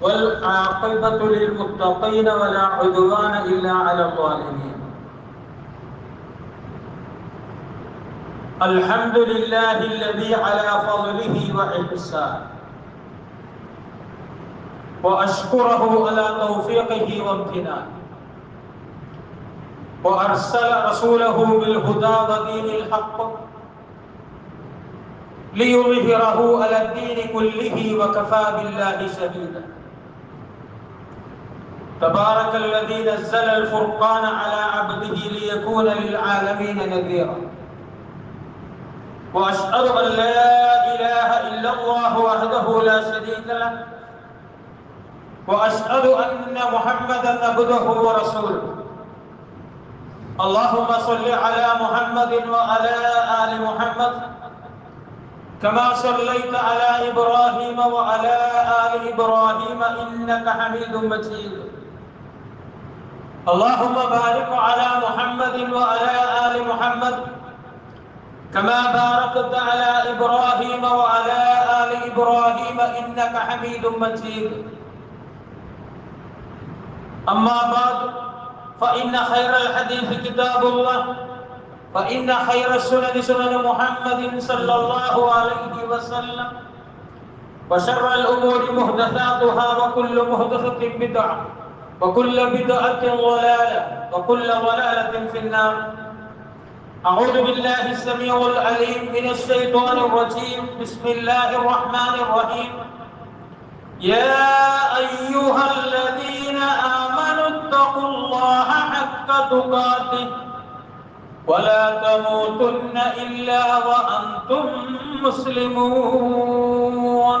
والعاقبة للمتقين ولا عدوان إلا على الظالمين. الحمد لله الذي على فضله وإحسانه وأشكره على توفيقه وامتنانه. وأرسل رسوله بالهدى ودين الحق ليظهره على الدين كله وكفى بالله شهيدا. تبارك الذي نزل الفرقان على عبده ليكون للعالمين نذيرا. وأشهد أن لا إله إلا الله وحده لا شريك له. وأشهد أن محمدا عبده ورسوله. اللهم صل على محمد وعلى آل محمد. كما صليت على إبراهيم وعلى آل إبراهيم إنك حميد مجيد. اللهم بارك على محمد وعلى آل محمد كما باركت على إبراهيم وعلى آل إبراهيم إنك حميد مجيد. أما بعد فإن خير الحديث كتاب الله فإن خير السنن سنن محمد صلى الله عليه وسلم وشر الأمور محدثاتها وكل محدثة بدعة. وكل بدعة ضلالة وكل ضلالة في النار. أعوذ بالله السميع العليم من الشيطان الرجيم. بسم الله الرحمن الرحيم. يا أيها الذين آمنوا اتقوا الله حق تقاته. ولا تموتن إلا وأنتم مسلمون.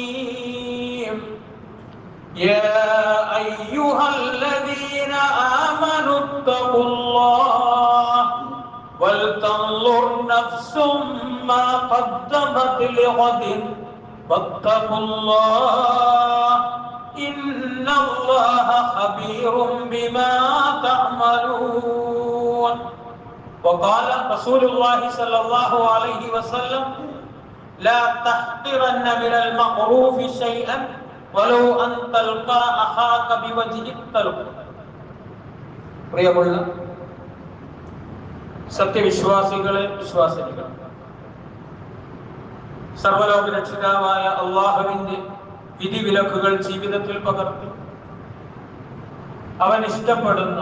اتقوا الله ولتنظر نفس ما قدمت لغد. واتقوا الله إن الله خبير بما تعملون. وقال رسول الله صلى الله عليه وسلم لا تحقرن من المعروف شيئا ولو أن تلقى أخاك بوجه الطلق പ്രിയമുള്ള സത്യവിശ്വാസികളെ വിശ്വാസികൾ സർവലോക രക്ഷിതാവായ അള്ളാഹുവിന്റെ വിധിവിലക്കുകൾ ജീവിതത്തിൽ പകർത്തി. അവൻ ഇഷ്ടപ്പെടുന്ന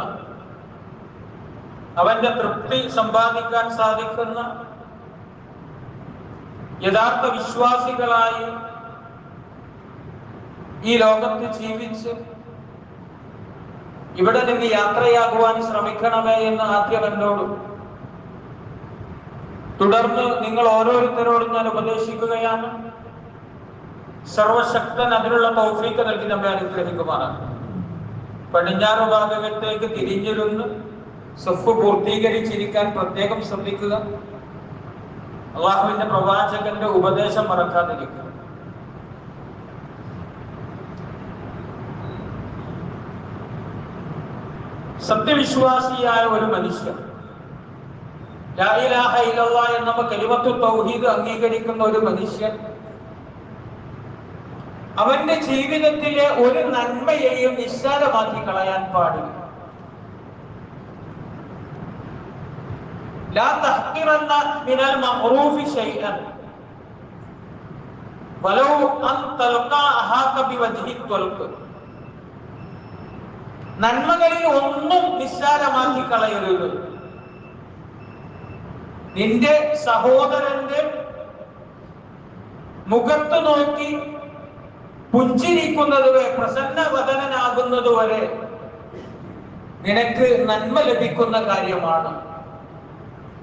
അവന്റെ തൃപ്തി സമ്പാദിക്കാൻ സാധിക്കുന്ന യഥാർത്ഥ വിശ്വാസികളായി ഈ ലോകത്ത് ജീവിച്ച് ഇവിടെ നിന്ന് യാത്രയാകുവാൻ ശ്രമിക്കണമേ എന്ന് ആദ്യം എന്നോടും. തുടർന്ന് നിങ്ങൾ ഓരോരുത്തരോടും ഞാൻ ഉപദേശിക്കുകയാണ്. സർവശക്തൻ അതിനുള്ള തൗഫീക്ക് നൽകി നമ്മെ അനുഗ്രഹിക്കുമാറാണ്. പടിഞ്ഞാറ് ഭാഗത്തേക്ക് തിരിഞ്ഞിരുന്ന് സഫ് പൂർത്തീകരിച്ചിരിക്കാൻ പ്രത്യേകം ശ്രദ്ധിക്കുക. അള്ളാഹുവിന്റെ പ്രവാചകന്റെ ഉപദേശം മറക്കാതിരിക്കുക. സത്യവിശ്വാസിയായ ഒരു മനുഷ്യൻ ലാ ഇലാഹ ഇല്ലല്ലാഹ് എന്ന കലിമത്തു തൗഹീദ് അംഗീകരിക്കുന്ന ഒരു മനുഷ്യൻ അവന്റെ ജീവിതത്തിലെ ഒരു നന്മയെയും നിസ്സാരമാക്കി കളയാൻ പാടില്ല لا تحقرن من المعروف شيئا ولو أن تلقى أخاك بوجه الطلق നന്മകളിൽ ഒന്നും നിസ്സാരമാക്കി കളയരുത്. നിന്റെ സഹോദരന്റെ മുഖത്ത് നോക്കി പുഞ്ചിരിക്കുന്നത് വരെ പ്രസന്നവദനാകുന്നത് വരെ നിനക്ക് നന്മ ലഭിക്കുന്ന കാര്യമാണ്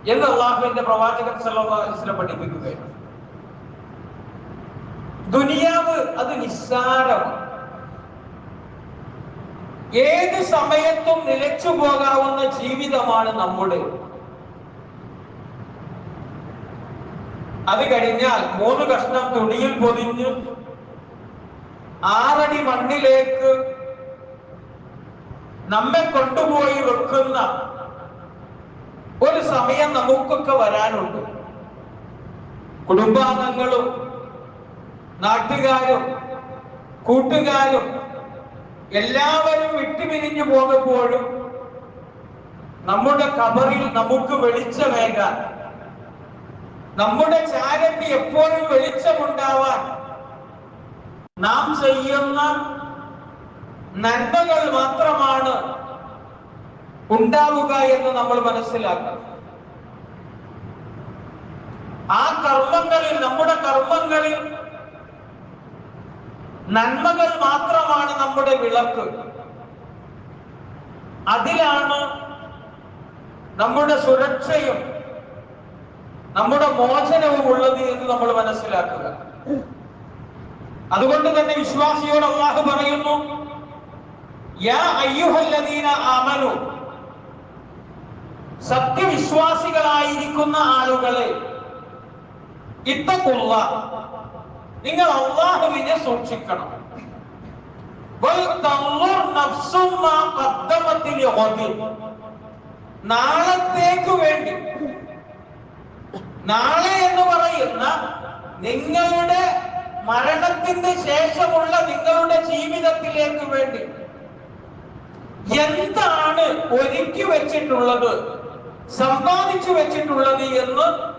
എന്ന് അള്ളാഹുവിന്റെ പ്രവാചകൻ വസല്ലം പഠിപ്പിക്കുകയാണ്. ദുനിയാവ് അത് നിസ്സാരമാണ്. ഏത് സമയത്തും നിലച്ചു പോകാവുന്ന ജീവിതമാണ് നമ്മുടെ. അത് കഴിഞ്ഞാൽ മൂന്ന് കഷ്ണം തുണിയിൽ പൊതിഞ്ഞ് ആറടി മണ്ണിലേക്ക് നമ്മെ കൊണ്ടുപോയി വെക്കുന്ന ഒരു സമയം നമുക്കൊക്കെ വരാനുണ്ട്. കുടുംബാംഗങ്ങളും നാട്ടുകാരും കൂട്ടുകാരും എല്ലാവരും വിട്ടുപിരിഞ്ഞു പോകുമ്പോഴും നമ്മുടെ കബറിൽ നമുക്ക് വെളിച്ചമേകാൻ നമ്മുടെ ചാരത്ത് എപ്പോഴും വെളിച്ചമുണ്ടാവാൻ നാം ചെയ്യുന്ന നന്മകൾ മാത്രമാണ് ഉണ്ടാവുക എന്ന് നമ്മൾ മനസ്സിലാക്കണം. ആ കർമ്മങ്ങളിൽ നമ്മുടെ കർമ്മങ്ങളിൽ നന്മകൾ മാത്രമാണ് നമ്മുടെ വിളക്ക്. അതിലാണ് നമ്മുടെ സുരക്ഷയും നമ്മുടെ മോചനവും ഉള്ളത് എന്ന് നമ്മൾ മനസ്സിലാക്കുക. അതുകൊണ്ട് തന്നെ വിശ്വാസിയോട് അള്ളാഹു പറയുന്നു ആമനു. സത്യവിശ്വാസികളായിരിക്കുന്ന ആളുകളെ ഇത്തക്കുള്ള നിങ്ങൾ അള്ളാഹുവിനെ സൂക്ഷിക്കണം. നാളത്തേക്ക് വേണ്ടി. നാളെ എന്ന് പറയുന്ന നിങ്ങളുടെ മരണത്തിന് ശേഷമുള്ള നിങ്ങളുടെ ജീവിതത്തിലേക്ക് വേണ്ടി. എന്താണ് ഒരുക്കി വെച്ചിട്ടുള്ളത് സമ്പാദിച്ചു വെച്ചിട്ടുള്ളത് എന്ന്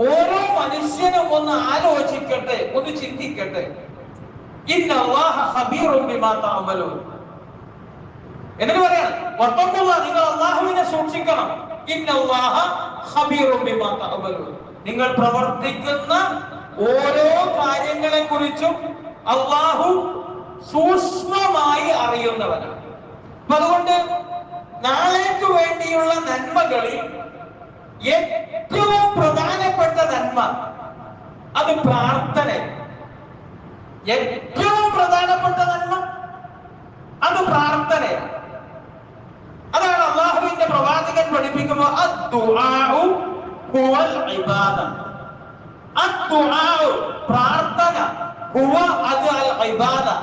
ഓരോ മനുഷ്യനും ഒന്ന് ആലോചിക്കട്ടെ ഒന്ന് ചിന്തിക്കട്ടെ. എന്നിട്ട് പറയാം നിങ്ങൾ അള്ളാഹുവിനെ സൂക്ഷിക്കണം. നിങ്ങൾ പ്രവർത്തിക്കുന്ന ഓരോ കാര്യങ്ങളെ കുറിച്ചും അള്ളാഹു സൂക്ഷ്മമായി അറിയുന്നവനാണ്. അതുകൊണ്ട് നാളേക്ക് വേണ്ടിയുള്ള നന്മകളിൽ ഏറ്റവും പ്രധാനപ്പെട്ട നന്മ അത് പ്രാർത്ഥന. ഏറ്റവും പ്രധാനപ്പെട്ട നന്മ അത് പ്രാർത്ഥന. അതാണ് അള്ളാഹുവിന്റെ പ്രവാചകൻ പഠിപ്പിക്കുമ്പോൾ പ്രാർത്ഥന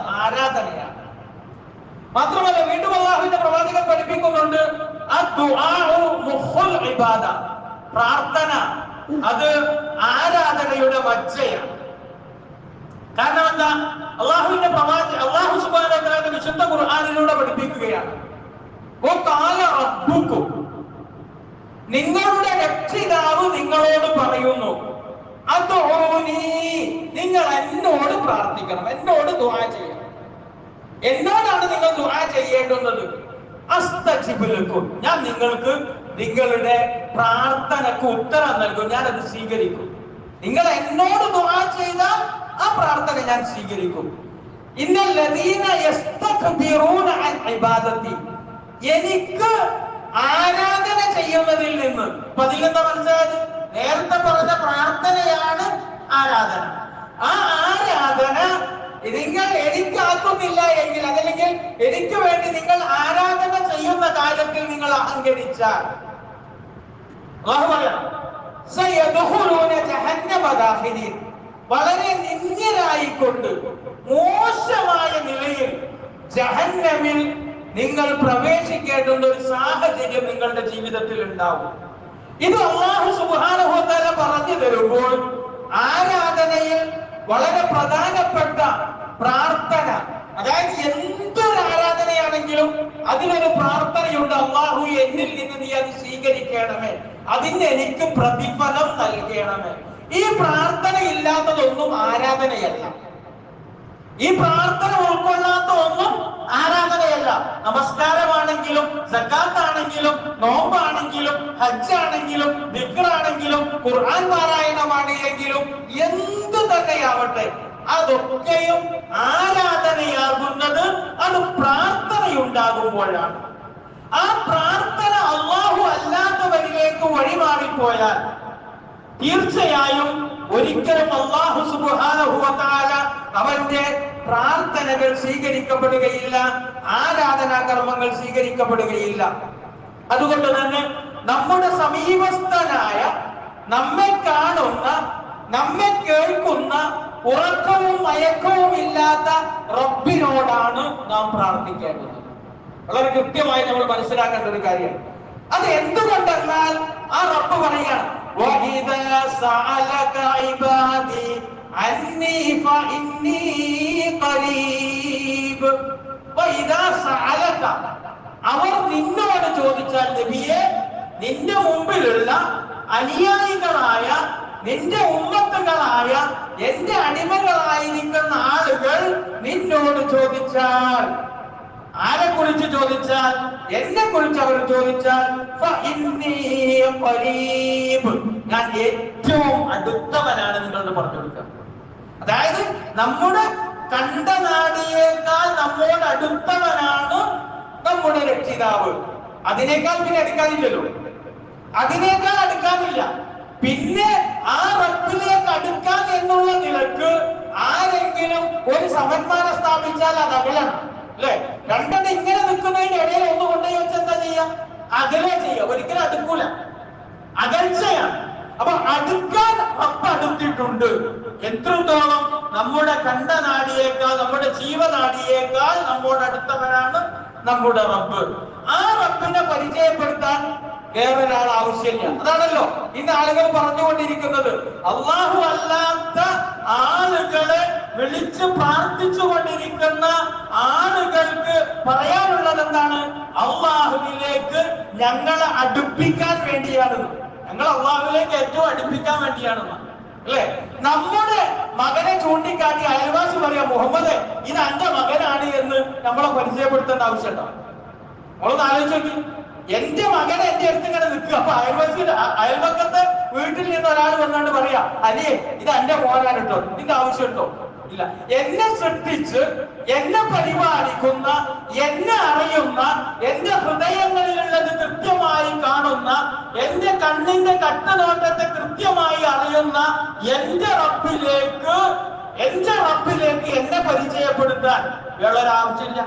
ആരാധനയാണ്. മാത്രമല്ല വീണ്ടും അള്ളാഹുവിന്റെ പ്രവാചകൻ പഠിപ്പിക്കുന്നുണ്ട് പ്രാർത്ഥന അത് ആരാധനയുടെ മജ്ജയാണ് കാരണം എന്താ? അള്ളാഹുവിന്റെ പ്രവാച അള്ളാഹു സുബാന വിശുദ്ധ ഖുർആാനിലൂടെ പഠിപ്പിക്കുകയാണ്. നിങ്ങളുടെ രക്ഷിതാവ് നിങ്ങളോട് പറയുന്നു നിങ്ങൾ എന്നോട് പ്രാർത്ഥിക്കണം എന്നോട് ദുആ ചെയ്യണം. എന്നോടാണ് നിങ്ങൾ ദുആ ചെയ്യേണ്ടുന്നത്? അസ്തജിബുലക്കും ഞാൻ നിങ്ങൾക്ക് നിങ്ങളുടെ പ്രാർത്ഥനക്ക് ഉത്തരം നൽകും. ഞാൻ അത് സ്വീകരിക്കും. നിങ്ങൾ എന്നോട് ദുആ ചെയ്താൽ ആ പ്രാർത്ഥന ഞാൻ സ്വീകരിക്കും. എനിക്ക് ആരാധന ചെയ്യുന്നതിൽ നിന്ന് എന്താ മനസ്സിലായത് നേരത്തെ പറഞ്ഞ പ്രാർത്ഥനയാണ് ആരാധന. ആ ആരാധന നിങ്ങൾ എനിക്കാക്കുന്നില്ല എങ്കിൽ അതല്ലെങ്കിൽ എനിക്ക് വേണ്ടി നിങ്ങൾ ആരാധന ചെയ്യുന്ന കാര്യത്തിൽ നിങ്ങൾ അഹങ്കരിച്ചാൽ അല്ലാഹു പറയാം. വളരെ നിന്ദ്യരായിക്കൊണ്ട് മോശമായ നിലയിൽ ജഹന്നമിൽ നിങ്ങൾ പ്രവേശിക്കേണ്ടുന്ന ഒരു സാഹചര്യം നിങ്ങളുടെ ജീവിതത്തിൽ ഉണ്ടാവും ഇത് അള്ളാഹു സുബാനുഭവത്തല പറഞ്ഞു തരുമ്പോൾ ആരാധനയിൽ വളരെ പ്രധാനപ്പെട്ട പ്രാർത്ഥന അതായത് എന്തൊരു ആരാധനയാണെങ്കിലും അതിനൊരു പ്രാർത്ഥനയുണ്ട് അള്ളാഹു എന്നിൽ നിന്ന് നീ അത് സ്വീകരിക്കണമേ. അതിന് എനിക്ക് പ്രതിഫലം നൽകണമേ. ഈ പ്രാർത്ഥന ഇല്ലാത്തതൊന്നും ആരാധനയല്ല. ഈ പ്രാർത്ഥന ഉൾക്കൊള്ളാത്ത ഒന്നും ആരാധനയല്ല. നമസ്കാരമാണെങ്കിലും സക്കാത്താണെങ്കിലും നോമ്പാണെങ്കിലും ഹജ്ജാണെങ്കിലും ദിക്റാണെങ്കിലും ഖുർആൻ പാരായണമാണെങ്കിലും എന്തു തന്നെയാവട്ടെ അതൊക്കെയും അത് പ്രാർത്ഥനയുണ്ടാകുമ്പോഴാണ് ആ പ്രാർത്ഥന അള്ളാഹു അല്ലാത്തവരിലേക്ക് വഴിമാറിപ്പോയാൽ തീർച്ചയായും ഒരിക്കലും അള്ളാഹു വ അവന്റെ പ്രാർത്ഥനകൾ സ്വീകരിക്കപ്പെടുകയില്ല ആരാധനാ കർമ്മങ്ങൾ സ്വീകരിക്കപ്പെടുകയില്ല. അതുകൊണ്ട് തന്നെ നമ്മുടെ സമീപസ്ഥനായ നമ്മെ കാണുന്ന നമ്മെ കേൾക്കുന്ന ഉറക്കവും മയക്കവും ഇല്ലാത്ത റബ്ബിനോടാണ് നാം പ്രാർത്ഥിക്കേണ്ടത്. വളരെ കൃത്യമായി നമ്മൾ മനസ്സിലാക്കേണ്ട ഒരു കാര്യമാണ് അത് എന്തുകൊണ്ടെന്നാൽ ആ റബ്ബ് പറയുകയാണ് അവർ നിന്നോട് ചോദിച്ചാൽ നബിയെ നിന്റെ മുമ്പിലുള്ള അനുയായികളായ നിന്റെ ഉമ്മത്തുകളായ എന്റെ അടിമകളായിരിക്കുന്ന ആളുകൾ നിന്നോട് ചോദിച്ചാൽ ആരെ കുറിച്ച് ചോദിച്ചാൽ എന്നെ കുറിച്ച് അവർ ചോദിച്ചാൽ. ഞാൻ ഏറ്റവും അടുത്തവനാണ് നിങ്ങളുടെ പറഞ്ഞു കൊടുക്കുക അതായത് നമ്മുടെ കണ്ട നാടിയേക്കാൾ നമ്മോട് അടുത്തവനാണ് നമ്മുടെ രക്ഷിതാവ്. അതിനേക്കാൾ പിന്നെ അടുക്കാനില്ലല്ലോ അതിനേക്കാൾ അടുക്കാനില്ല. പിന്നെ ആ റബ്ബിലേക്ക് അടുക്കാൻ എന്നുള്ള നിലയ്ക്ക് ആരെങ്കിലും ഒരു സമന്മാനം സ്ഥാപിച്ചാൽ അത് അകലാണ് അല്ലെ? രണ്ടെണ്ണം ഇങ്ങനെ നിൽക്കുന്നതിന്റെ ഇടയിൽ ഒന്ന് കൊണ്ടുപോയി വെച്ച് എന്താ ചെയ്യാ അകലെ ചെയ്യുക. ഒരിക്കലും അടുക്കൂല. അകൽച്ചയാണ്. അപ്പൊ അടുക്കാൻ അപ്പടുത്തിട്ടുണ്ട് അടുത്തിട്ടുണ്ട്. എത്രത്തോളം നമ്മുടെ കണ്ട നാടിയേക്കാൾ നമ്മുടെ ജീവനാടിയേക്കാൾ നമ്മോട് അടുത്തവനാണ് നമ്മുടെ റബ്ബ്. ആ റബ്ബിനെ പരിചയപ്പെടുത്താൻ വേറെ ഒരാൾ ആവശ്യമില്ല. അതാണല്ലോ ഇന്ന് ആളുകൾ പറഞ്ഞുകൊണ്ടിരിക്കുന്നത്. അള്ളാഹു അല്ലാത്ത ആളുകളെ വിളിച്ച് പ്രാർത്ഥിച്ചു കൊണ്ടിരിക്കുന്ന ആളുകൾക്ക് പറയാനുള്ളത് എന്താണ് അള്ളാഹുവിലേക്ക് ഞങ്ങളെ അടുപ്പിക്കാൻ വേണ്ടിയാണ് ഞങ്ങൾ അള്ളാഹുവിലേക്ക് ഏറ്റവും അടുപ്പിക്കാൻ വേണ്ടിയാണ് അല്ലെ? നമ്മുടെ മകനെ ചൂണ്ടിക്കാട്ടി അയൽവാസി പറയാം മുഹമ്മദ് ഇത് എന്റെ മകനാണ് എന്ന് നമ്മളെ പരിചയപ്പെടുത്തേണ്ട ആവശ്യമുണ്ടോ? നമ്മളൊന്ന് ആലോചിച്ച് എന്റെ മകൻ എന്റെ അടുത്ത് ഇങ്ങനെ നിൽക്കുക. അപ്പൊ അയൽവാസി അയൽവക്കത്തെ വീട്ടിൽ നിന്ന് ഒരാൾ വന്നാണ്ട് പറയാ അല്ലേ ഇത് എന്റെ മോനാണ് കേട്ടോ. ഇതിന്റെ ആവശ്യമുണ്ടോ? ഇല്ല എന്നെ സൃഷ്ടിച്ച് എന്നെ പരിപാലിക്കുന്ന എന്നെ അറിയുന്ന എന്റെ ഹൃദയങ്ങളിലുള്ളത് കൃത്യമായി കാണുന്ന എന്റെ കണ്ണിന്റെ കട്ടനോട്ടത്തെ കൃത്യമായി അറിയുന്ന എന്റെ റബ്ബിലേക്ക് എന്റെ റബ്ബിലേക്ക് എന്നെ പരിചയപ്പെടുത്താൻ വേറൊരു ആവശ്യമില്ല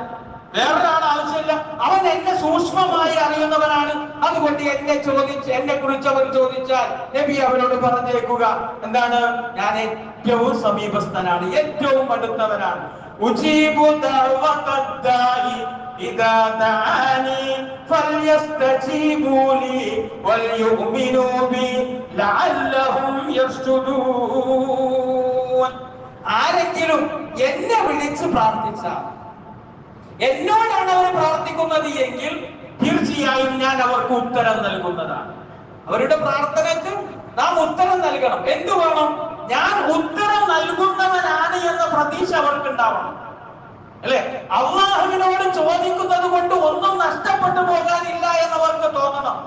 വേറൊരാൾ ആവശ്യമില്ല. അവൻ എന്നെ സൂക്ഷ്മമായി അറിയുന്നവനാണ്. അതുകൊണ്ട് എന്നെ ചോദിച്ച് എന്നെ കുറിച്ച് അവർ ചോദിച്ചാൽ നബി അവനോട് പറഞ്ഞേക്കുക. എന്താണ്? ഞാൻ ഏറ്റവും സമീപസ്ഥനാണ് ഏറ്റവും അടുത്തവനാണ്. ഉജീബു വൽയുഅ്മിനൂ ബി ലഅല്ലഹും യർഷുദൂൻ ആരെങ്കിലും എന്നെ വിളിച്ച് പ്രാർത്ഥിച്ചാൽ എന്നോടാണ് അവർ പ്രാർത്ഥിക്കുന്നത് എങ്കിൽ തീർച്ചയായും ഞാൻ അവർക്ക് ഉത്തരം നൽകുന്നതാണ്. അവരുടെ പ്രാർത്ഥനയ്ക്ക് നാം ഉത്തരം നൽകണം. എന്തു വേണം? ഞാൻ ഉത്തരം നൽകുന്നവനാണ് എന്ന പ്രതീക്ഷ അവർക്ക് ഉണ്ടാവണം അല്ലെ? അള്ളാഹുവിനോട് ചോദിക്കുന്നത് കൊണ്ട് ഒന്നും നഷ്ടപ്പെട്ടു പോകാനില്ല എന്നവർക്ക് തോന്നണം.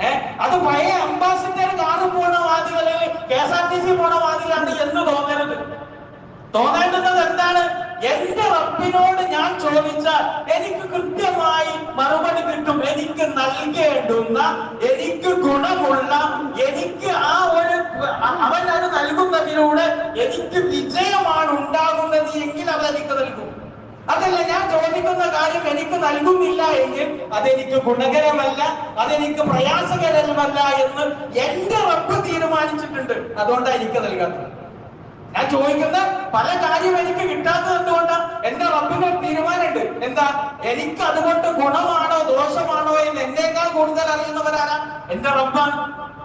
ഏ? അത് പഴയ അംബാസിഡർ കാറ് പോണ വാദികളിൽ K S R T C പോണ വാതിലാണ് എന്ന് തോന്നരുത്. തോന്നേണ്ടുന്നത് എന്താണ്? എന്റെ റബ്ബിനോട് ഞാൻ ചോദിച്ചാൽ എനിക്ക് കൃത്യമായി മറുപടി കിട്ടും. എനിക്ക് നൽകേണ്ടുന്ന എനിക്ക് ഗുണമുള്ള എനിക്ക് ആ ഒരു അവൻ അത് നൽകുന്നതിലൂടെ എനിക്ക് വിജയമാണ് ഉണ്ടാകുന്നത് എങ്കിൽ അവൻ എനിക്ക് നൽകും. അതല്ല ഞാൻ ചോദിക്കുന്ന കാര്യം എനിക്ക് നൽകുന്നില്ല എങ്കിൽ അതെനിക്ക് ഗുണകരമല്ല അതെനിക്ക് പ്രയാസകരമല്ല എന്ന് എന്റെ റബ്ബ് തീരുമാനിച്ചിട്ടുണ്ട്. അതുകൊണ്ടാണ് എനിക്ക് നൽകാത്തത്. ഞാൻ ചോദിക്കുന്ന പല കാര്യം എനിക്ക് കിട്ടാത്തത് എന്തുകൊണ്ടാണ് എന്റെ റബ്ബിന് തീരുമാനമുണ്ട്? എന്താ എനിക്ക് അതുകൊണ്ട് ഗുണമാണോ ദോഷമാണോ എന്ന് എന്നേക്കാൾ കൂടുതൽ അറിയുന്നവരാരാ? എന്റെ റബ്ബാണ്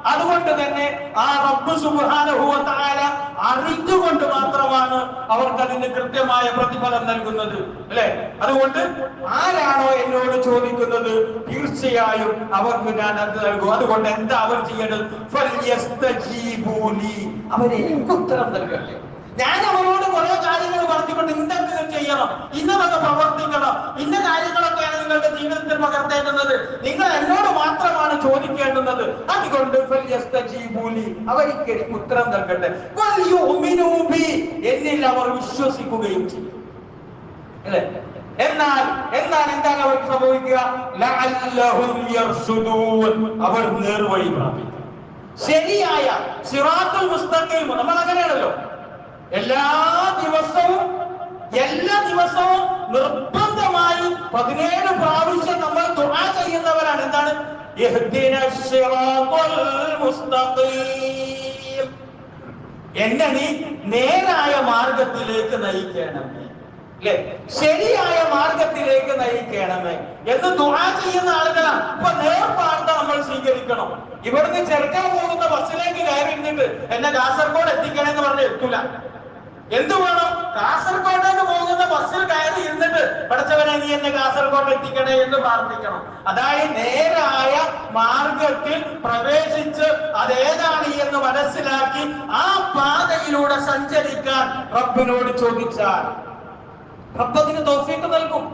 അതുകൊണ്ട് തന്നെ ആ റബ്ബ് സുബാനുഭവത്തായ അറിഞ്ഞുകൊണ്ട് മാത്രമാണ് അവർക്ക് അതിന് കൃത്യമായ പ്രതിഫലം നൽകുന്നത് അല്ലെ? അതുകൊണ്ട് ആരാണോ എന്നോട് ചോദിക്കുന്നത് തീർച്ചയായും അവർക്ക് ഞാൻ അത് നൽകും. അതുകൊണ്ട് എന്താ അവർ ചെയ്യേണ്ടത്. അവരെ ഉത്തരം നൽകട്ടെ. ഞാൻ അവരോട് കുറെ കാര്യങ്ങൾ പറഞ്ഞുകൊണ്ട് ഇന്നൊക്കെ ചെയ്യണം. ഇന്നതൊക്കെ പ്രവർത്തിക്കണം. ഇന്ന കാര്യങ്ങളൊക്കെയാണ് നിങ്ങളുടെ ജീവിതത്തിൽ പകർത്തേണ്ടുന്നത്. നിങ്ങൾ എന്നോട് മാത്രമാണ് ചോദിക്കേണ്ടുന്നത്. അതുകൊണ്ട്. അവർക്ക് ഉത്തരം നൽകട്ടെ. എന്നിൽ അവർ വിശ്വസിക്കുകയും ചെയ്യും. അല്ലേ? എന്നാൽ എന്നാൽ എന്താണ് അവർക്ക് സംഭവിക്കുക. അവർ നേർവഴി പ്രാപിക്കും. ശരിയായ സിറാത്തുൽ മുസ്തഖീം നമ്മൾ അങ്ങനെയാണല്ലോ. എല്ലാ ദിവസവും എല്ലാ ദിവസവും നിർബന്ധമായും പതിനേഴ് പ്രാവശ്യം നമ്മൾ ദുആ ചെയ്യുന്നവരാണ്. എന്താണ്? എന്നെ നീ നേരായ മാർഗത്തിലേക്ക് നയിക്കണമേ. അല്ലെ? ശരിയായ മാർഗത്തിലേക്ക് നയിക്കണമേ. എന്ന് ദുആ ചെയ്യുന്ന ആളുകളാണ്. ഇപ്പൊ നേർപ്പാർത്ത നമ്മൾ സ്വീകരിക്കണം. ഇവിടുന്ന് ചെറുക്കാൻ പോകുന്ന ബസ്സിലേക്ക് കയറി ഇരുന്നിട്ട് എന്നെ കാസർഗോഡ് എത്തിക്കണമെന്ന് പറഞ്ഞ് എത്തൂല എന്ത് വേണം? കാസർഗോഡേക്ക് പോകുന്ന ബസ്സിൽ കയറി ഇരുന്നിട്ട് പഠിച്ചവനെ നീ എന്നെ കാസർഗോഡ് എത്തിക്കണേ എന്ന് പ്രാർത്ഥിക്കണം. അതായത് നേരായ മാർഗത്തിൽ പ്രവേശിച്ച് അതേതാണ് എന്ന് മനസ്സിലാക്കി ആ പാതയിലൂടെ സഞ്ചരിക്കാൻ റബ്ബിനോട് ചോദിച്ചാൽ. റബ്ബതിന് തോഫീക്ക് നൽകും.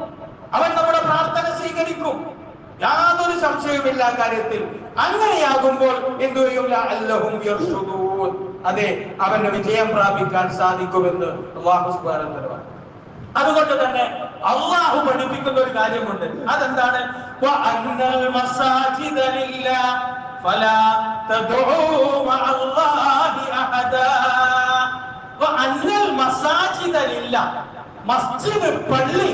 അവൻ നമ്മുടെ പ്രാർത്ഥന സ്വീകരിക്കും. യാതൊരു സംശയവുമില്ല കാര്യത്തിൽ. അങ്ങനെയാകുമ്പോൾ എന്തു ചെയ്യൂല അല്ലഹും അതെ അവന് വിജയം പ്രാപിക്കാൻ സാധിക്കുമെന്ന് അതുകൊണ്ട് തന്നെ അള്ളാഹു പഠിപ്പിക്കുന്ന ഒരു കാര്യമുണ്ട്. അതെന്താണ്? മസ്ജിദ് പള്ളി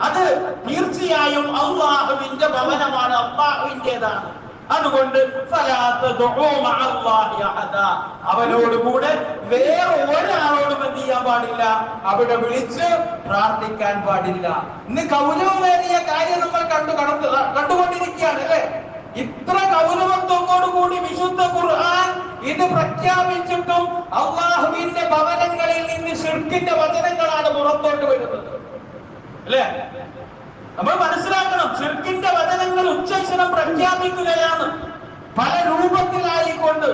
അത് തീർച്ചയായും അള്ളാഹുവിന്റെ ഭവനമാണ് അള്ളാഹുവിന്റെതാണ് അതുകൊണ്ട്. അവനോട് കൂടെ വേറെ ഒരാളോടും എന്ത് ചെയ്യാൻ പാടില്ല. അവിടെ വിളിച്ച് പ്രാർത്ഥിക്കാൻ പാടില്ല. ഇന്ന് കൗരവമേറിയ കാര്യം നമ്മൾ കണ്ടു കടന്നു കണ്ടുകൊണ്ടിരിക്കുകയാണ് അല്ലേ? ഇത്ര ഗൗരവത്തോടു കൂടി വിശുദ്ധ ഖുർആൻ ഇത് പ്രഖ്യാപിച്ചിട്ടും അള്ളാഹുവിന്റെ ഭവനങ്ങളിൽ നിന്ന് ഷിർക്കിന്റെ വചനങ്ങളാണ് പുറത്തോട്ട് വരുന്നത്. അല്ലേ? നമ്മൾ മനസ്സിലാക്കണം ചെറുക്കിന്റെ വചനങ്ങൾ ഉച്ചക്ഷരം പ്രഖ്യാപിക്കുകയാണ്. പല രൂപത്തിലായിക്കൊണ്ട്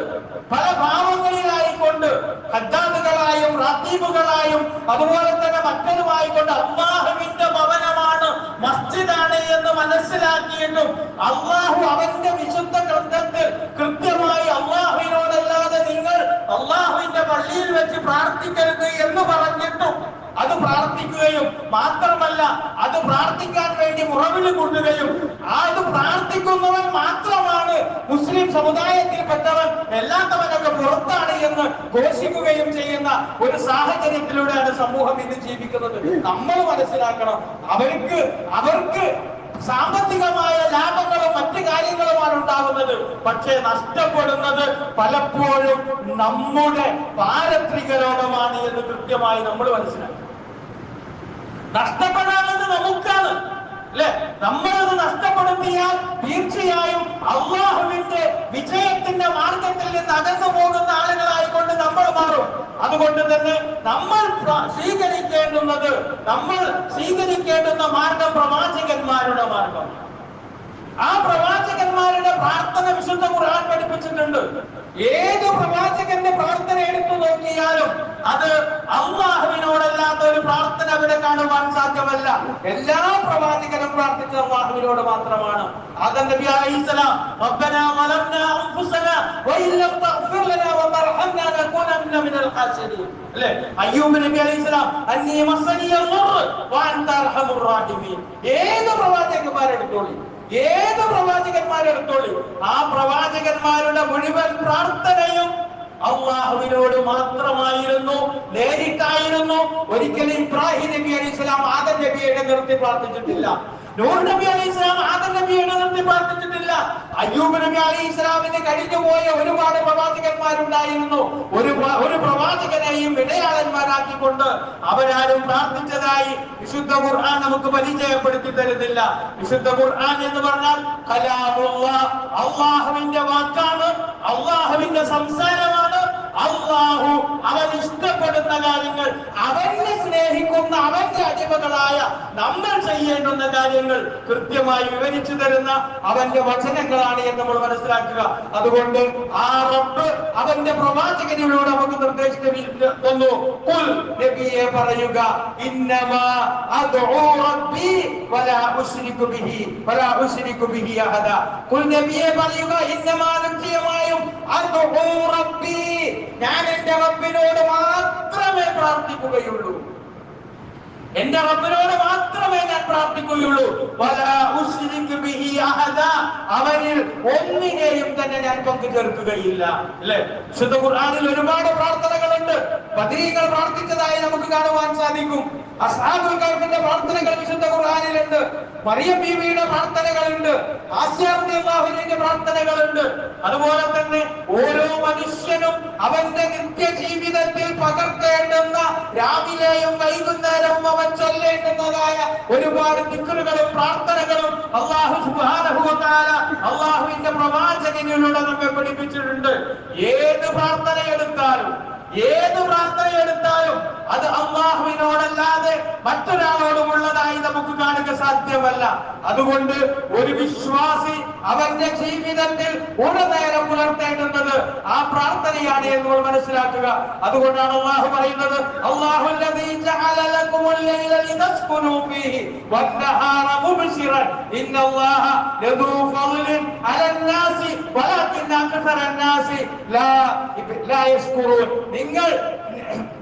പല ഭാവങ്ങളിലായിക്കൊണ്ട് ഹജ്ജാദുകളായും റാത്തീബുകളായും അതുപോലെ തന്നെ മക്കളുമായിക്കൊണ്ട് അള്ളാഹുവിന്റെ ഭവനമാണ് മസ്ജിദാണ് എന്ന് മനസ്സിലാക്കിയിട്ടും അള്ളാഹു അവന്റെ വിശുദ്ധ ഗ്രന്ഥത്തിൽ കൃത്യമായി അള്ളാഹുവിനോടല്ലാതെ നിങ്ങൾ അള്ളാഹുവിന്റെ പള്ളിയിൽ വെച്ച് പ്രാർത്ഥിക്കരുത് എന്ന് പറഞ്ഞിട്ടും അത് പ്രാർത്ഥിക്കുകയും മാത്രമല്ല അത് പ്രാർത്ഥിക്കാൻ വേണ്ടി മുറവിൽ കൊണ്ടുകയും അത് പ്രാർത്ഥിക്കുന്നവൻ മാത്രമാണ് മുസ്ലിം സമുദായത്തിൽപ്പെട്ടവൻ എല്ലാത്തവനൊക്കെ പുറത്താണ് എന്ന് ഘോഷിക്കുകയും ചെയ്യുന്ന ഒരു സാഹചര്യത്തിലൂടെയാണ് സമൂഹം ഇന്ന് ജീവിക്കുന്നത്. നമ്മൾ മനസ്സിലാക്കണം അവർക്ക് അവർക്ക് സാമ്പത്തികമായ ലാഭങ്ങളും മറ്റു കാര്യങ്ങളുമാണ് ഉണ്ടാകുന്നത്. പക്ഷേ നഷ്ടപ്പെടുന്നത് പലപ്പോഴും നമ്മുടെ പാരത്രിക രോഗമാണ് എന്ന് കൃത്യമായി നമ്മൾ മനസ്സിലാക്കണം. നഷ്ടപ്പെടാനുള്ളത് നമുക്കാണ്. അല്ലെ? നമ്മളത് നഷ്ടപ്പെടുത്തിയാൽ തീർച്ചയായും അള്ളാഹുവിന്റെ വിജയത്തിന്റെ മാർഗത്തിൽ നിന്ന് അകന്നു പോകുന്ന ആളുകളായിക്കൊണ്ട് നമ്മൾ മാറും. അതുകൊണ്ട് തന്നെ നമ്മൾ സ്വീകരിക്കേണ്ടുന്നത് നമ്മൾ സ്വീകരിക്കേണ്ടുന്ന മാർഗം പ്രവാചകന്മാരുടെ മാർഗം. ആ പ്രവാചകന്മാരുടെ പ്രാർത്ഥന വിശുദ്ധ ഖുർആൻ പഠിപ്പിച്ചിട്ടുണ്ട്. ഏത് പ്രവാചകന്റെ പ്രാർത്ഥന എടുത്തു നോക്കിയാലും അത് അള്ളാഹുവിനോടല്ലാത്ത ഒരു പ്രാർത്ഥന അവിടെ കാണുവാൻ സാധ്യമല്ല. എല്ലാ പ്രവാചകനും പ്രാർത്ഥിച്ചത് അള്ളാഹുവിനോട് മാത്രമാണ്. ആദം റബ്ബനാ തഗ്ഫിർ ലനാ മിനൽ റഹീമീൻ. ഏത് പ്രവാചകന്മാരെടുത്തോളി? ഏത് പ്രവാചകന്മാരെടുത്തോളൂ? ആ പ്രവാചകന്മാരുടെ മുഴുവൻ പ്രാർത്ഥനയും അള്ളാഹുവിനോട് മാത്രമായിരുന്നു നേരിട്ടായിരുന്നു. ഒരിക്കലും ഇബ്രാഹിം നബി അലൈഹി സ്വലാം ആദം നബിയുടെ നിർത്തി പ്രാർത്ഥിച്ചിട്ടില്ല. നബി അലൈഹി ഇസ്ലാം ആദം നബിയുടെ നിർത്തി പ്രാർത്ഥിച്ചിട്ടില്ല. അയ്യൂബ് നബി അലൈഹി സ്വലാമിന് കഴിഞ്ഞു പോയ ഒരുപാട് പ്രവാചകന്മാരുണ്ടായിരുന്നു. ഒരു ഒരു പ്രവാചകനെയും ഇടയാളന്മാരാക്കിക്കൊണ്ട് അവരാരും പ്രാർത്ഥിച്ചതായി വിശുദ്ധ ഖുർആൻ നമുക്ക് പരിചയപ്പെടുത്തി തരുന്നില്ല. വിശുദ്ധ ഖുർആൻ എന്ന് പറഞ്ഞാൽ കലാമുള്ള അള്ളാഹുവിന്റെ വാക്കാണ് അള്ളാഹുവിന്റെ സംസാരമാണ് അള്ളാഹു അവൻ ഇഷ്ടപ്പെടുന്ന കാര്യങ്ങൾ അവനെ സ്നേഹിക്കുന്ന അവന്റെ അടിമകളായ നമ്മൾ ചെയ്യേണ്ടുന്ന കാര്യങ്ങൾ കൃത്യമായി വിവരിച്ചു തരുന്ന അവന്റെ വചനങ്ങളാണ് എന്ന് നമ്മൾ മനസ്സിലാക്കുക. അതുകൊണ്ട് ആ റബ്ബ് അവന്റെ പ്രവാചകനിലൂടെ നമുക്ക് നബിയെ പറയുക ഇന്നമാ റബ്ബി വലാ ബിഹി വലാ ബിഹി പറയുക ഇന്നമാ റബ്ബി ഞാൻ എന്റെ റബ്ബിനോട് മാത്രമേ പ്രാർത്ഥിക്കുകയുള്ളൂ. എന്റെ റബ്ബിനോട് മാത്രമേ ഞാൻ പ്രാർത്ഥിക്കുകയുള്ളൂ. അവരിൽ ഒന്നിനെയും തന്നെ ഞാൻ പങ്കു ചേർക്കുകയില്ല. അല്ലെ? വിശുദ്ധ ഖുർആനിൽ ഒരുപാട് പ്രാർത്ഥനകളുണ്ട്. ബദരീങ്ങൾ പ്രാർത്ഥിച്ചതായി നമുക്ക് കാണുവാൻ സാധിക്കും. അസ്ഹാബുൽ കഹ്ഫിന്റെ പ്രാർത്ഥനകൾ വിശുദ്ധ ഖുർആനിലുണ്ട്. മറിയം ബീവിയുടെ പ്രാർത്ഥനകളുണ്ട്. ആസ്യാഹുവിന്റെ പ്രാർത്ഥനകളുണ്ട്. അതുപോലെ തന്നെ ഓരോ മനുഷ്യനും അവന്റെ നിത്യ ജീവിതത്തിൽ പകർത്തേണ്ടുന്ന രാവിലെയും വൈകുന്നേരവും അവൻ ചൊല്ലേണ്ടുന്നതായ ഒരുപാട് ദിക്കറുകളും പ്രാർത്ഥനകളും അള്ളാഹു തആല അള്ളാഹുവിന്റെ പ്രവാചകനിലൂടെ നമ്മെ പഠിപ്പിച്ചിട്ടുണ്ട്. ഏത് പ്രാർത്ഥന എടുത്താലും ഏത് പ്രാർത്ഥന എടുത്താലും അത് അള്ളാഹുവിനോടല്ലാതെ മറ്റൊരാളോടുമുള്ളതായി നമുക്ക് കാണുക സാധ്യമല്ല. അതുകൊണ്ട് ഒരു വിശ്വാസി അവന്റെ ജീവിതത്തിൽ ഒരു നേരം പുലർത്തേണ്ടുന്നത് ആ പ്രാർത്ഥനയാണ് എന്ന് നമ്മൾ മനസ്സിലാക്കുക. അതുകൊണ്ടാണ് അള്ളാഹു പറയുന്നത് അള്ളാഹു നിങ്ങൾ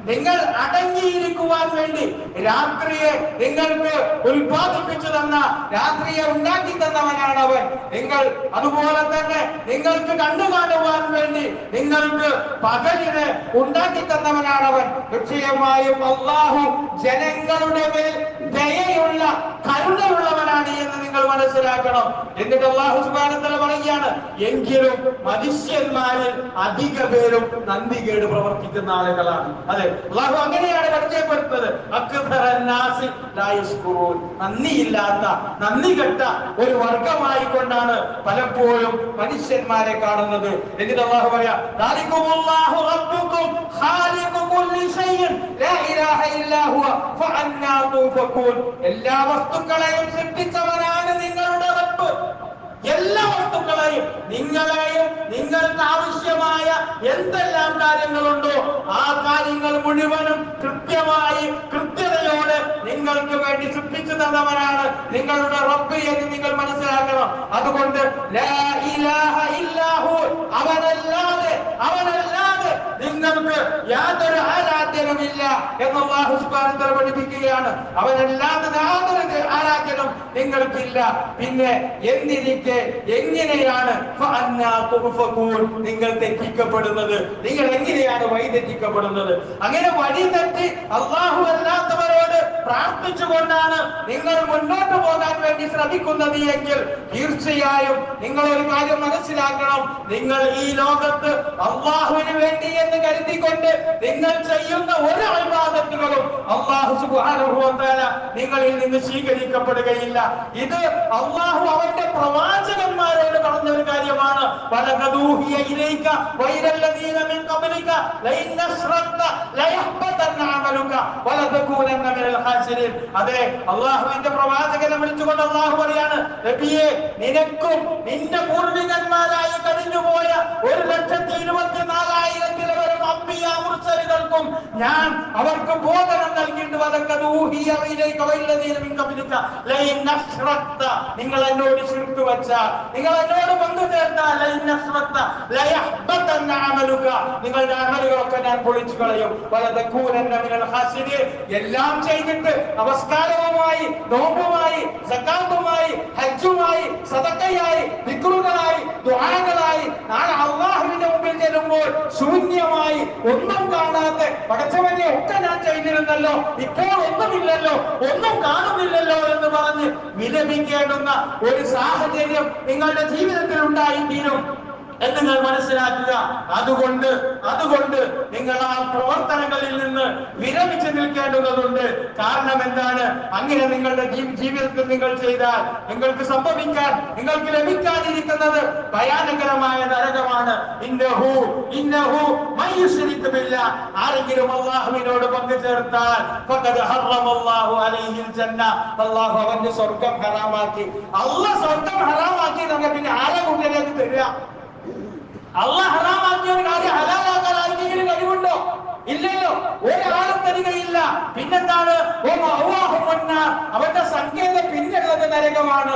നിങ്ങൾ അടങ്ങിയിരിക്കുവാൻ വേണ്ടി രാത്രിയെ നിങ്ങൾക്ക് ഉത്പാദിപ്പിച്ചു തന്ന രാത്രിയെ ഉണ്ടാക്കി തന്നവനാണ് അവൻ. നിങ്ങൾ അതുപോലെ തന്നെ നിങ്ങൾക്ക് കണ്ടു കാണുവാൻ വേണ്ടി നിങ്ങൾക്ക് പകലിനെ ഉണ്ടാക്കി തന്നവനാണ് അവൻ. നിശ്ചയമായും അള്ളാഹു ജനങ്ങളുടെ മേൽ ദയയുള്ള കരുണയുള്ളവനാണ് എന്ന് നിങ്ങൾ മനസ്സിലാക്കണം. എന്നിട്ട് അള്ളാഹു സുബാനത്തല പറയുകയാണ് എങ്കിലും മനുഷ്യന്മാരിൽ അധിക പേരും നന്ദി കേട് പ്രവർത്തിക്കുന്ന ആളുകളാണ്. അതെ അള്ളാഹു അങ്ങനെയാണ് പരിചയപ്പെടുത്തുന്നത്. നന്ദിയില്ലാത്ത നന്ദി കെട്ട ഒരു വർഗമായി കൊണ്ടാണ് പലപ്പോഴും മനുഷ്യന്മാരെ കാണുന്നത്. എന്നിട്ട് അള്ളാഹു പറയാ എല്ലാ റബ്ബുക്കും ഖാലിഖു കുല്ലി ഷൈഇൻ ലാ ഇലാഹ ഇല്ലാ ഹുവ ഫഅന്നാ തൂഫകൂൻ." എല്ലാ വസ്തുക്കളെയും സൃഷ്ടിച്ചവനാണ് നിങ്ങളുടെ റബ്ബ് എല്ലാ വസ്തുക്കളെയും നിങ്ങളെയും നിങ്ങൾക്ക് ആവശ്യമായ എന്തെല്ലാം കാര്യങ്ങളുണ്ടോ ആ കാര്യങ്ങൾ മുഴുവനും കൃത്യമായി കൃത്യതയോടെ നിങ്ങൾക്ക് വേണ്ടി സൃഷ്ടിച്ചു തന്നവനാണ് നിങ്ങളുടെ റബ്ബ് എന്ന് നിങ്ങൾ മനസ്സിലാക്കണം അതുകൊണ്ട് അവനല്ലാതെ അവനല്ലാതെ നിങ്ങൾക്ക് യാതൊരു ആരാധ്യനുമില്ല എന്ന് അള്ളാഹു തആല പഠിപ്പിക്കുകയാണ്. അവനല്ലാതെ യാതൊരു ആരാധ്യനും നിങ്ങൾക്കില്ല. പിന്നെ എന്നിരിക്കെ എങ്ങനെയാണ്? നിങ്ങൾ തെറ്റിക്കപ്പെടുന്നത്. നിങ്ങൾ എങ്ങനെയാണ് വഴി തെറ്റിക്കപ്പെടുന്നത്? അങ്ങനെ വഴി തെറ്റി അള്ളാഹു അല്ലാത്തവരോട് പ്രാർത്ഥിച്ചുകൊണ്ടാണ് നിങ്ങൾ മുന്നോട്ട് പോകാൻ വേണ്ടി ശ്രമിക്കുന്നത് എങ്കിൽ തീർച്ചയായും നിങ്ങൾ ഒരു കാര്യം മനസ്സിലാക്കണം. നിങ്ങൾ ഈ ലോകത്ത് അള്ളാഹുവിന് വേണ്ടി എന്ന് കരുതിക്കൊണ്ട് നിങ്ങൾ ചെയ്യുന്ന ഒരു അഭിവാദത്തുകളും അള്ളാഹു തആല നിങ്ങളിൽ നിന്ന് സ്വീകരിക്കപ്പെടുകയില്ല. ഇത് അള്ളാഹു അവന്റെ പ്രവാചകന്മാരോട് പറഞ്ഞ ഒരു കാര്യമാണ്. അതെ പ്രവാചകനെ വിളിച്ചുകൊണ്ട് അള്ളാഹു പറയാണ് നിനക്കും നിന്റെ പൂർവികന്മാരായി കഴിഞ്ഞുപോയ ഒരു ലക്ഷത്തി ഇരുപത്തി നാലായിരത്തിലവരും അമ്പിയ മുർസലുകൾക്കും ഞാൻ അവർക്ക് ബോധനം നൽകിയിട്ട് നിങ്ങൾ എന്നോട് ശിർക്ക് വെച്ചാൽ. നിങ്ങൾ എന്നോട് പങ്കു ചേർത്താൽ നിങ്ങളുടെ അമലുകളൊക്കെ ഞാൻ പൊളിച്ചു കളയും. എല്ലാം ചെയ്തിട്ട് നമസ്കാരവുമായി നോമ്പുമായി സക്കാത്തുമായി ഹജ്ജുമായി സതക്കയായി ദിക്റുകളായി ദ്വാരകളായി നാളെ അള്ളാഹുവിന്റെ മുമ്പിൽ ചെല്ലുമ്പോൾ ശൂന്യമായി ഒന്നും കാണാതെ പടച്ചവനെ ഒക്കെ ഞാൻ ചെയ്തിരുന്നല്ലോ. ഇപ്പോൾ ഒന്നുമില്ലല്ലോ ഒന്നും കാണുന്നില്ലല്ലോ എന്ന് പറഞ്ഞ് വിലപിക്കേണ്ടുന്ന ഒരു സാഹചര്യം നിങ്ങളുടെ ജീവിതത്തിൽ ഉണ്ടായിത്തീരും. എന്ന് നിങ്ങൾ മനസ്സിലാക്കുക? അതുകൊണ്ട് അതുകൊണ്ട് നിങ്ങൾ ആ പ്രവർത്തനങ്ങളിൽ നിന്ന് വിരമിച്ചു നിൽക്കേണ്ടതുണ്ട്. കാരണം എന്താണ്? അങ്ങനെ നിങ്ങളുടെ ജീവിതത്തിൽ നിങ്ങൾ ചെയ്താൽ നിങ്ങൾക്ക് സംഭവിക്കാൻ നിങ്ങൾക്ക് ലഭിക്കാതിരിക്കുന്നത് ഭയാനകരമായ നരകമാണ്. ഇന്നഹു ഇന്നഹു മയ്യുശ്രിക് ബില്ലാ ആരെങ്കിലും അള്ളാഹുവിനോട് പങ്കുചേർത്താൽ അള്ളാഹു അവന്റെ സ്വർഗം ഹറാമാക്കി. അള്ള സ്വർഗം ഹറാമാക്കി നമ്മെ പിന്നെ ആരെ മുന്നിലേക്ക് തരിക അള്ളാഹ് ഹറാമാക്കിയ ഒരു കാര്യം ഹലാലാക്കാൻ ആർക്കെങ്കിലും കഴിവുണ്ടോ? ഇല്ലല്ലോ ഒരാളും തരികയില്ല പിന്നെന്താണ്. അവന്റെ സങ്കേത പിന്നുള്ളത് നരകമാണ്.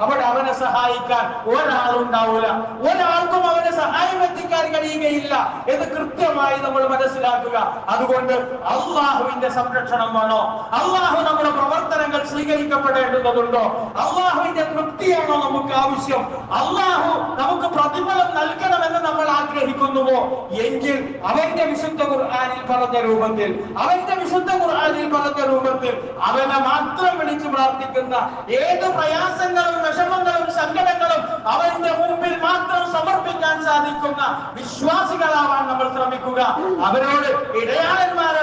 അവിടെ അവനെ സഹായിക്കാൻ ഒരാളുണ്ടാവൂല. ഒരാൾക്കും അവനെ സഹായം എത്തിക്കാൻ കഴിയുകയില്ല. എന്ന് കൃത്യമായി നമ്മൾ മനസ്സിലാക്കുക. അതുകൊണ്ട് അള്ളാഹുവിന്റെ സംരക്ഷണം വേണോ? അള്ളാഹു നമ്മുടെ പ്രവർത്തനങ്ങൾ സ്വീകരിക്കപ്പെടേണ്ടതുണ്ടോ? അള്ളാഹുവിന്റെ തൃപ്തിയാണോ നമുക്ക് ആവശ്യം? അള്ളാഹു നമുക്ക് പ്രതിഫലം നൽകണമെന്ന് നമ്മൾ ആഗ്രഹിക്കുന്നുവോ? എങ്കിൽ അവന്റെ വിശുദ്ധ ഖുർആനിൽ പറഞ്ഞ രൂപത്തിൽ അവന്റെ വിശുദ്ധ ഖുർആനിൽ പറഞ്ഞ രൂപത്തിൽ അവനെ മാത്രം വിളിച്ചു പ്രാർത്ഥിക്കുന്ന ഏത് പ്രയാസങ്ങളും വിഷമങ്ങളും സങ്കടങ്ങളും അവന്റെ മുമ്പിൽ മാത്രം സമർപ്പിക്കാൻ സാധിക്കുന്ന വിശ്വാസികളാവാൻ നമ്മൾ ശ്രമിക്കുക. അവരോട് ഇടയാളന്മാരെ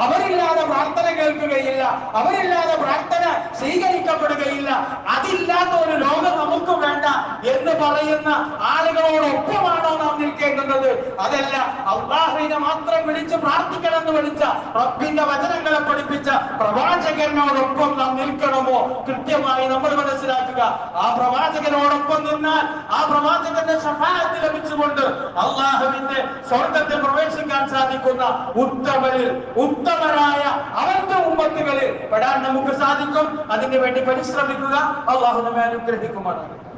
അവരില്ലാതെ പ്രാർത്ഥന കേൾക്കുകയില്ല അവരില്ലാതെ പ്രാർത്ഥന സ്വീകരിക്കപ്പെടുകയില്ല അതില്ലാത്ത ഒരു ലോകം നമുക്ക് വേണ്ട എന്ന് പറയുന്ന ആളുകളോടൊപ്പമാണോ നാം നിൽക്കേണ്ടുന്നത് അതല്ല അള്ളാഹുവിനെ മാത്രം വിളിച്ച് പ്രാർത്ഥിക്കണമെന്ന് വിളിച്ച റബ്ബിന്റെ വചനങ്ങളെ പഠിപ്പിച്ച പ്രവാചകനോടൊപ്പം നാം നിൽക്കണമോ? കൃത്യമായി നമ്മൾ മനസ്സിലാക്കുക. ആ പ്രവാചകനോടൊപ്പം നിന്നാൽ ആ പ്രവാചകന്റെ സഹായത്തിൽ ലഭിച്ചുകൊണ്ട് അള്ളാഹുവിന്റെ സ്വർഗത്തിൽ പ്രവേശിക്കാൻ സാധിക്കുന്ന ഉത്തമരിൽ ഉത്തമരായ അവന്റെ ഉമ്മത്തുകളിൽ പെടാൻ നമുക്ക് സാധിക്കും. അതിനു വേണ്ടി പരിശ്രമിക്കുക. അള്ളാഹു നമ്മെ അനുഗ്രഹിക്കുമാറാണ്